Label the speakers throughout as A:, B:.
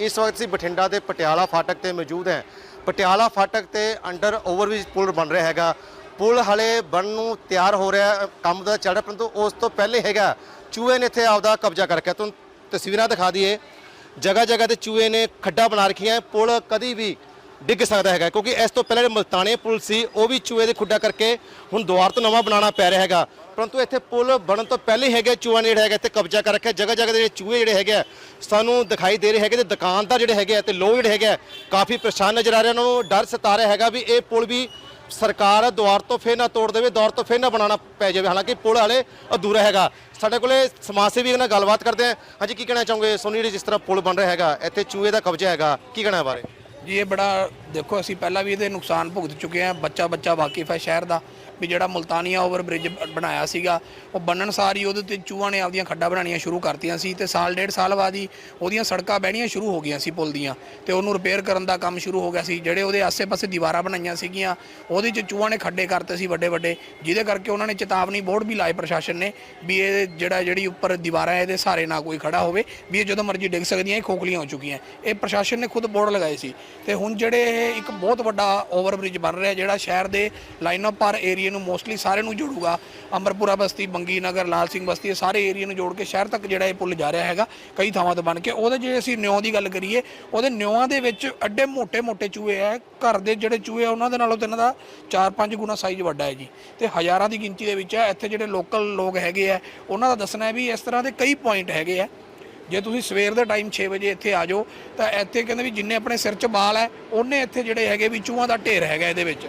A: ਇਸ ਵਕਤ ਅਸੀਂ ਬਠਿੰਡਾ ਦੇ ਪਟਿਆਲਾ ਫਾਟਕ ਤੇ ਮੌਜੂਦ ਹਾਂ। ਪਟਿਆਲਾ ਫਾਟਕ ਤੇ ਅੰਡਰ ਓਵਰਬ੍ਰਿਜ ਪੁਲ ਬਣ ਰਿਹਾ ਹੈਗਾ। ਪੁਲ ਹਲੇ ਬਣਨ ਨੂੰ ਤਿਆਰ ਹੋ ਰਿਹਾ ਕੰਮ ਦਾ ਚੱਲ ਰਿਹਾ, ਪਰੰਤੂ ਉਸ ਤੋਂ ਪਹਿਲੇ ਹੈਗਾ, ਚੂਹੇ ਨੇ ਇੱਥੇ ਆਪਦਾ ਕਬਜ਼ਾ ਕਰ ਰੱਖਿਆ। ਤੁਹਾਨੂੰ ਤਸਵੀਰਾਂ ਦਿਖਾ ਦਈਏ। ਜਗ੍ਹਾ ਜਗ੍ਹਾ ਤੇ ਚੂਹੇ ਨੇ ਖੱਡਾ ਬਣਾ ਰੱਖੀਆਂ। ਪੁਲ ਕਦੀ ਵੀ ਡਿੱਗ ਸਕਦਾ ਹੈਗਾ ਕਿਉਂਕਿ ਇਸ ਤੋਂ ਪਹਿਲਾਂ ਜਿਹੜੇ ਮਲਤਾਨੇ ਪੁਲ ਸੀ ਉਹ ਵੀ ਚੂਹੇ ਦੇ ਖੁੱਡਾ ਕਰਕੇ ਹੁਣ ਦੁਆਰ ਤੋਂ ਨਵਾਂ ਬਣਾਉਣਾ ਪੈ ਰਿਹਾ ਹੈਗਾ। ਪਰੰਤੂ ਇੱਥੇ ਪੁਲ ਬਣਨ ਤੋਂ ਪਹਿਲੇ ਹੀ ਹੈਗੇ ਚੂਹਾ ਨੇ ਜਿਹੜਾ ਹੈਗਾ ਇੱਥੇ ਕਬਜ਼ਾ ਕਰ ਰੱਖਿਆ। ਜਗ੍ਹਾ ਜਗ੍ਹਾ ਦੇ ਚੂਹੇ ਜਿਹੜੇ ਹੈਗੇ ਆ, ਸਾਨੂੰ ਦਿਖਾਈ ਦੇ ਰਹੇ ਹੈਗੇ ਤੇ ਦੁਕਾਨਦਾਰ ਜਿਹੜੇ ਹੈਗੇ ਆ ਤੇ ਲੋਕ ਜਿਹੜੇ ਹੈਗੇ ਆ, ਕਾਫੀ ਪਰੇਸ਼ਾਨ ਨਜ਼ਰ ਆ ਰਹੇ ਉਹਨਾਂ ਨੂੰ ਡਰ ਸਤਾ ਰਿਹਾ ਹੈਗਾ ਵੀ ਇਹ ਪੁਲ ਵੀ ਸਰਕਾਰ ਦੁਆਰ ਤੋਂ ਫੇਰ ਨਾ ਤੋੜ ਦੇਵੇ ਦੌਰ ਤੋਂ ਫੇਰ ਨਾ ਬਣਾਉਣਾ ਪੈ ਜਾਵੇ। ਹਾਲਾਂਕਿ ਪੁਲ ਹਾਲੇ ਅਧੂਰਾ ਹੈਗਾ। ਸਾਡੇ ਕੋਲੇ ਸਮਾਜ ਸੇਵੀ ਨਾਲ ਗੱਲਬਾਤ ਕਰਦੇ ਆ। ਹਾਂਜੀ ਕੀ ਕਹਿਣਾ ਚਾਹੋਗੇ? ਸੋਨੀ ਜਿਹੜੀ ਜਿਸ ਤਰ੍ਹਾਂ ਪੁਲ ਬਣ ਰਿਹਾ ਹੈਗਾ ਇੱਥੇ ਚੂਹੇ ਦਾ ਕਬਜ਼ਾ ਹੈਗਾ ਕੀ ਕਹਿਣਾ ਬਾਰੇ?
B: ਜੀ ਇਹ ਬੜਾ ਦੇਖੋ, ਅਸੀਂ ਪਹਿਲਾਂ ਵੀ ਇਹਦੇ ਨੁਕਸਾਨ ਭੁਗਤ ਚੁੱਕੇ ਹਾਂ। ਬੱਚਾ ਬੱਚਾ ਵਾਕਿਫ ਹੈ ਸ਼ਹਿਰ ਦਾ, ਵੀ ਜਿਹੜਾ ਮੁਲਤਾਨੀਆ ਓਵਰ ਬ੍ਰਿਜ ਬਣਾਇਆ ਸੀਗਾ, ਉਹ ਬੰਨਣ ਸਾਰ ਹੀ ਉਹਦੇ ਤੇ ਚੂਹਾਂ ਨੇ ਆਪਦੀਆਂ ਖੱਡਾਂ ਬਣਾਉਣੀਆਂ ਸ਼ੁਰੂ ਕਰਤੀਆਂ ਸੀ ਤੇ ਸਾਲ, ਡੇਢ ਸਾਲ ਬਾਅਦ ਹੀ ਉਹਦੀਆਂ ਸੜਕਾਂ ਬਹਿਣੀਆਂ ਸ਼ੁਰੂ ਹੋ ਗਈਆਂ ਸੀ ਪੁਲ ਦੀਆਂ ਤੇ ਉਹਨੂੰ ਰਿਪੇਅਰ ਕਰਨ ਦਾ ਕੰਮ ਸ਼ੁਰੂ ਹੋ ਗਿਆ ਸੀ। ਜਿਹੜੇ ਉਹਦੇ ਆਸੇ-ਪਾਸੇ ਦੀਵਾਰਾਂ ਬਣਾਈਆਂ ਸੀਗੀਆਂ, ਉਹਦੇ 'ਚ ਚੂਹਾਂ ਨੇ ਖੱਡੇ ਕਰਤੇ ਸੀ ਵੱਡੇ ਵੱਡੇ ਜਿਹਦੇ ਕਰਕੇ ਉਹਨਾਂ ਨੇ ਚੇਤਾਵਨੀ ਬੋਰਡ ਵੀ ਲਾਏ ਪ੍ਰਸ਼ਾਸਨ ਨੇ ਵੀ ਇਹ ਜਿਹੜਾ, ਜਿਹੜੀ ਉੱਪਰ ਦੀਵਾਰਾਂ ਇਹਦੇ ਸਾਰੇ ਨਾ ਕੋਈ ਖੜਾ ਹੋਵੇ, ਵੀ ਇਹ ਜਦੋਂ ਮਰਜ਼ੀ ਡਿੱਗ ਸਕਦੀਆਂ, ਇਹ ਖੋਖਲੀਆਂ ਹੋ ਚੁੱਕੀਆਂ। ਇਹ ਪ੍ਰਸ਼ਾਸਨ ਨੇ ਖੁਦ ਬੋਰਡ ਲਗਾਏ ਸੀ। ਤੇ ਹੁਣ ਜਿਹੜੇ ਇਹ ਇੱਕ ਬਹੁਤ ਵੱਡਾ ਓਵਰਬ੍ਰਿਜ ਬਣ ਰਿਹਾ ਜਿਹੜਾ ਸ਼ਹਿਰ ਦੇ ਲਾਈਨ ਆਫ ਪਾਰ ਏਰੀਆ ਨੂੰ ਮੋਸਟਲੀ ਸਾਰੇ ਨੂੰ ਜੋੜੂਗਾ। ਅਮਰਪੁਰਾ ਬਸਤੀ, ਬੰਗੀ ਨਗਰ, ਲਾਲ ਸਿੰਘ ਬਸਤੀ, ਇਹ ਸਾਰੇ ਏਰੀਆ ਨੂੰ ਜੋੜ ਕੇ ਸ਼ਹਿਰ ਤੱਕ ਜਿਹੜਾ ਇਹ ਪੁਲ ਜਾ ਰਿਹਾ ਹੈਗਾ, ਕਈ ਥਾਵਾਂ ਤੋਂ ਬਣ ਕੇ। ਉਹਦੇ ਜੇ ਅਸੀਂ ਨਿਉਂ ਦੀ ਗੱਲ ਕਰੀਏ, ਉਹਦੇ ਨਿਉਆਂ ਦੇ ਵਿੱਚ ਅੱਡੇ ਮੋٹے-ਮੋٹے ਚੂਹੇ ਆ, ਘਰ ਦੇ ਜਿਹੜੇ ਚੂਹੇ ਆ, ਉਹਨਾਂ ਦੇ ਨਾਲੋਂ ਤਿੰਨ ਦਾ 4-5 ਗੁਣਾ ਸਾਈਜ਼ ਵੱਡਾ ਹੈ ਜੀ। ਤੇ ਹਜ਼ਾਰਾਂ ਦੀ ਗਿਣਤੀ ਦੇ ਵਿੱਚ ਹੈ ਇੱਥੇ ਜਿਹੜੇ ਲੋਕਲ ਲੋਕ ਹੈਗੇ ਆ, ਉਹਨਾਂ ਦਾ ਦੱਸਣਾ ਹੈ ਵੀ ਇਸ ਤਰ੍ਹਾਂ ਦੇ ਕਈ ਪੁਆਇੰਟ ਹੈਗੇ ਆ। ਜੇ ਤੁਸੀਂ ਸਵੇਰ ਦੇ ਟਾਈਮ 6 ਵਜੇ ਇੱਥੇ ਆ ਜਾਓ, ਤਾਂ ਇੱਥੇ ਕਹਿੰਦੇ ਵੀ ਜਿੰਨੇ ਆਪਣੇ ਸਿਰ 'ਚ ਬਾਲ ਹੈ, ਉਹਨੇ ਇੱਥੇ ਜਿਹੜੇ ਹੈਗੇ ਵੀ ਚੂਹਾਂ ਦਾ ਢੇਰ ਹੈਗਾ ਇਹਦੇ ਵਿੱਚ।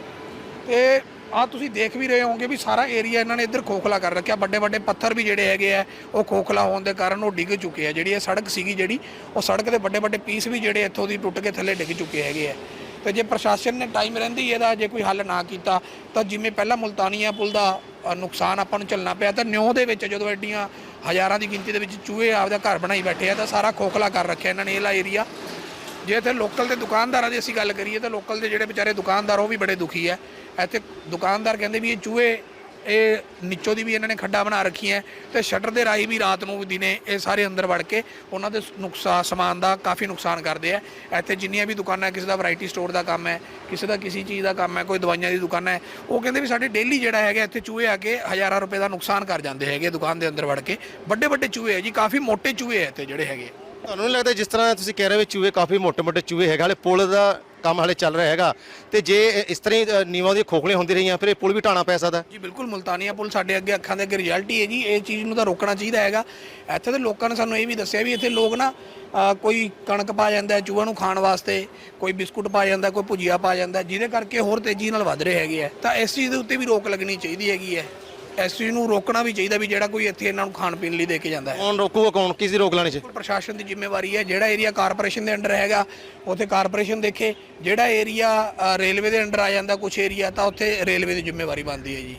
B: ਤੇ ਆ ਤੁਸੀਂ ਦੇਖ ਵੀ ਰਹੇ ਹੋਵੋਗੇ ਵੀ ਸਾਰਾ ਏਰੀਆ ਇਹਨਾਂ ਨੇ ਇੱਧਰ ਖੋਖਲਾ ਕਰ ਰੱਖਿਆ। ਵੱਡੇ ਵੱਡੇ ਪੱਥਰ ਵੀ ਜਿਹੜੇ ਹੈਗੇ ਆ, ਉਹ ਖੋਖਲਾ ਹੋਣ ਦੇ ਕਾਰਨ ਉਹ ਡਿੱਗ ਚੁੱਕੇ ਆ। ਜਿਹੜੀ ਇਹ ਸੜਕ ਸੀਗੀ ਜਿਹੜੀ, ਉਹ ਸੜਕ ਦੇ ਵੱਡੇ ਵੱਡੇ ਪੀਸ ਵੀ ਜਿਹੜੇ ਇੱਥੋਂ ਦੀ ਟੁੱਟ ਕੇ ਥੱਲੇ ਡਿੱਗ ਚੁੱਕੇ ਹੈਗੇ ਆ। ਤੇ ਜੇ ਪ੍ਰਸ਼ਾਸਨ ਨੇ ਟਾਈਮ ਰਹਿੰਦੀ ਇਹਦਾ, ਜੇ ਕੋਈ ਹੱਲ ਨਾ ਕੀਤਾ, ਤਾਂ ਜਿਵੇਂ ਪਹਿਲਾਂ ਮੁਲਤਾਨੀਆ ਪੁਲ ਦਾ ਨੁਕਸਾਨ ਆਪਾਂ ਨੂੰ ਝੱਲਣਾ ਪਿਆ ਤਾਂ ਨਿਉ ਦੇ ਵਿੱਚ ਜਦੋਂ ਐਡੀਆਂ ਹਜ਼ਾਰਾਂ ਦੀ ਗਿਣਤੀ ਦੇ ਵਿੱਚ ਚੂਹੇ ਆਪਦਾ ਘਰ ਬਣਾਈ ਬੈਠੇ ਆ ਤਾਂ ਸਾਰਾ ਖੋਖਲਾ ਕਰ ਰੱਖਿਆ ਇਹਨਾਂ ਨੇ ਇਹਲਾ ਏਰੀਆ। ਜੇ ਇੱਥੇ ਲੋਕਲ ਦੇ ਦੁਕਾਨਦਾਰਾਂ ਦੀ ਅਸੀਂ ਗੱਲ ਕਰੀਏ ਤਾਂ ਲੋਕਲ ਦੇ ਜਿਹੜੇ ਵਿਚਾਰੇ ਦੁਕਾਨਦਾਰ ਉਹ ਵੀ ਬੜੇ ਦੁਖੀ ਹੈ ਇੱਥੇ ਦੁਕਾਨਦਾਰ ਕਹਿੰਦੇ ਵੀ ਇਹ ਚੂਹੇ ਇਹ ਨੀਚੋ ਦੀ ਵੀ ਇਹਨਾਂ ਨੇ ਖੱਡਾ ਬਣਾ ਰੱਖੀ ਹੈ ਤੇ ਸ਼ਟਰ ਦੇ ਰਾਹੀਂ ਵੀ ਰਾਤ ਨੂੰ ਦਿਨੇ ਇਹ ਸਾਰੇ ਅੰਦਰ ਵੜ ਕੇ ਉਹਨਾਂ ਦੇ ਨੁਕਸਾਨ ਸਮਾਨ ਦਾ ਕਾਫੀ ਨੁਕਸਾਨ ਕਰਦੇ ਆ ਇੱਥੇ ਜਿੰਨੀਆਂ ਵੀ ਦੁਕਾਨਾਂ, ਕਿਸੇ ਦਾ ਵੈਰਾਈਟੀ ਸਟੋਰ ਦਾ ਕੰਮ ਹੈ, ਕਿਸੇ ਦਾ ਕਿਸੇ ਚੀਜ਼ ਦਾ ਕੰਮ ਹੈ, ਕੋਈ ਦਵਾਈਆਂ ਦੀ ਦੁਕਾਨ ਹੈ, ਉਹ ਕਹਿੰਦੇ ਵੀ ਸਾਡੇ ਡੇਲੀ ਜਿਹੜਾ ਹੈਗਾ ਇੱਥੇ ਚੂਹੇ ਆ ਕੇ ਹਜ਼ਾਰਾਂ ਰੁਪਏ ਦਾ ਨੁਕਸਾਨ ਕਰ ਜਾਂਦੇ ਹੈਗੇ ਦੁਕਾਨ ਦੇ ਅੰਦਰ ਵੜ ਕੇ। ਵੱਡੇ ਵੱਡੇ ਚੂਹੇ ਹੈ ਜੀ, ਕਾਫੀ ਮੋਟੇ ਚੂਹੇ ਹੈ ਇੱਥੇ ਜਿਹੜੇ ਹੈਗੇ।
A: ਤੁਹਾਨੂੰ ਨਹੀਂ ਲੱਗਦਾ ਜਿਸ ਤਰ੍ਹਾਂ ਤੁਸੀਂ ਕਹਿ ਰਹੇ ਹੋ ਚੂਹੇ ਕਾਫੀ ਮੋਟੇ ਮੋਟੇ ਚੂਹੇ ਹੈਗਾ, ਹਲੇ ਪੁਲ ਦਾ ਕੰਮ ਹਲੇ ਚੱਲ ਰਿਹਾ ਹੈਗਾ। ਤੇ ਜੇ ਇਸ ਤਰ੍ਹਾਂ ਹੀ ਅ, ਨੀਵਾਂ ਦੀ ਖੋਖਲੀਆਂ ਹੁੰਦੀ ਰਹੀਆਂ ਫਿਰ ਇਹ ਪੁਲ ਵੀ ਢਾਣਾ ਪੈ ਸਕਦਾ
B: ਜੀ ਬਿਲਕੁਲ ਮੁਲਤਾਨੀਆ ਪੁਲ ਸਾਡੇ ਅੱਗੇ ਅੱਖਾਂ ਦੇ ਅੱਗੇ ਰਿਜ਼ਲਟ ਹੀ ਹੈ ਜੀ। ਇਹ ਚੀਜ਼ ਨੂੰ ਤਾਂ ਰੋਕਣਾ ਚਾਹੀਦਾ ਹੈਗਾ। ਇੱਥੇ ਦੇ ਲੋਕਾਂ ਨੇ ਸਾਨੂੰ ਇਹ ਵੀ ਦੱਸਿਆ ਵੀ ਇੱਥੇ ਲੋਕ ਨਾ ਕੋਈ ਕਣਕ ਪਾ ਜਾਂਦਾ ਹੈ ਨੂੰ ਖਾਣ ਵਾਸਤੇ ਕੋਈ ਬਿਸਕੁਟ ਪਾ ਜਾਂਦਾ ਕੋਈ ਭੁਜੀਆ ਪਾ ਜਾਂਦਾ ਜਿਹਦੇ ਕਰਕੇ ਹੋਰ ਤੇਜ਼ੀ ਨਾਲ ਵੱਧ ਰਹੇ ਹੈਗੇ ਆ ਤਾਂ ਇਸ ਚੀਜ਼ ਦੇ ਉੱਤੇ ਵੀ ਰੋਕ ਲੱਗਣੀ ਚਾਹੀਦੀ ਹੈਗੀ ਹੈ। ਇਸ ਚੀਜ਼ ਨੂੰ ਰੋਕਣਾ ਵੀ ਚਾਹੀਦਾ ਵੀ ਜਿਹੜਾ ਕੋਈ ਇੱਥੇ ਇਹਨਾਂ ਨੂੰ ਖਾਣ ਪੀਣ ਲਈ ਦੇ ਕੇ ਜਾਂਦਾ ਹੈ।
A: ਕੌਣ ਰੋਕੂਗਾ ਕੌਣ? ਕਿਸ ਦੀ ਰੋਕ ਲੈਣੀ ਚਾਹੀਦੀ
B: ਪ੍ਰਸ਼ਾਸਨ ਦੀ ਜ਼ਿੰਮੇਵਾਰੀ ਹੈ ਜਿਹੜਾ ਏਰੀਆ ਕਾਰਪੋਰੇਸ਼ਨ ਦੇ ਅੰਡਰ ਹੈਗਾ ਉੱਥੇ ਕਾਰਪੋਰੇਸ਼ਨ ਦੇਖੇ ਜਿਹੜਾ ਏਰੀਆ ਰੇਲਵੇ ਦੇ ਅੰਡਰ ਆ ਜਾਂਦਾ ਕੁਝ ਏਰੀਆ ਤਾਂ ਉੱਥੇ ਰੇਲਵੇ ਦੀ ਜ਼ਿੰਮੇਵਾਰੀ ਬਣਦੀ ਹੈ ਜੀ।